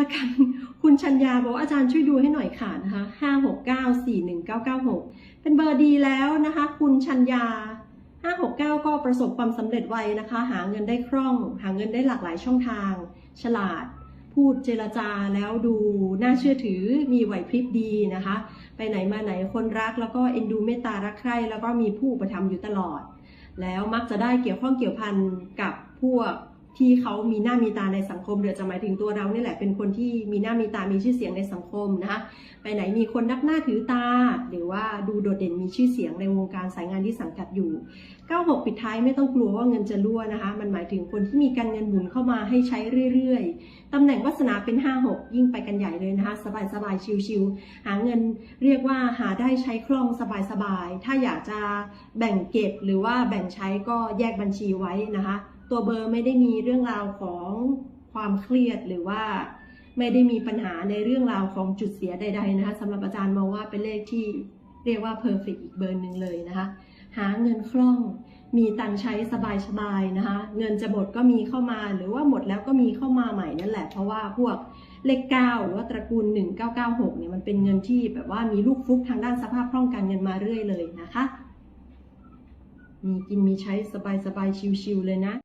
ละกัน คุณชัญญาบอกอาจารย์ช่วยดูให้หน่อยค่ะนะคะห้าหกเก้าสี่หนึ่งเก้าเก้าหกเป็นเบอร์ดีแล้วนะคะ คุณชัญญาห้าหกเก้าก็ประสบความสำเร็จไวนะคะ หาเงินได้คล่อง หาเงินได้หลากหลายช่องทาง ฉลาด พูดเจรจาแล้วดูน่าเชื่อถือมีไหวพริบดีนะคะ ไปไหนมาไหนคนรักแล้วก็เอ็นดูเมตตารักใคร่แล้วก็มีผู้ประทับอยู่ตลอด แล้วมักจะได้เกี่ยวข้องเกี่ยวพันกับพวก ที่เขามีหน้ามีตาในสังคมหรือจะหมายถึงตัวเรานี่แหละเป็นคนที่มีหน้ามีตามีชื่อเสียงในสังคมนะคะไปไหนมีคนนับหน้าถือตา หรือว่าดูโดดเด่นมีชื่อเสียงในวงการสายงานที่สังกัดอยู่ 96 ปิดท้ายไม่ต้องกลัวว่าเงินจะรั่วนะคะ มันหมายถึงคนที่มีการเงินหมุนเข้ามาให้ใช้เรื่อยๆตำแหน่งวาสนาเป็น 56 ยิ่งไปกันใหญ่เลยนะคะ สบายๆชิวๆหาเงินเรียกว่าหาได้ใช้คล่องสบายๆถ้าอยากจะแบ่งเก็บหรือว่าแบ่งใช้ก็แยกบัญชีไว้นะคะ ตัวเบอร์ไม่ได้มีเรื่องราวของความเครียดหรือว่าไม่ได้มีปัญหาในเรื่องราวของจุดเสียใด ๆ นะคะสำหรับอาจารย์มองว่าเป็นเลขที่เรียกว่าเพอร์เฟกอีกเบอร์หนึ่งเลยนะคะ หาเงินคล่องมีตังใช้สบายๆนะคะ เงินจะหมดก็มีเข้ามาหรือว่าหมดแล้วก็มีเข้ามาใหม่นั่นแหละ เพราะว่าพวกเลข9หรือว่าตระกูล 1996เนี่ยมันเป็นเงินที่แบบว่ามีลูกฟุกทางด้านสภาพคล่องการเงินมาเรื่อยเลยนะคะ มีกินมีใช้สบายๆชิวๆเลยนะ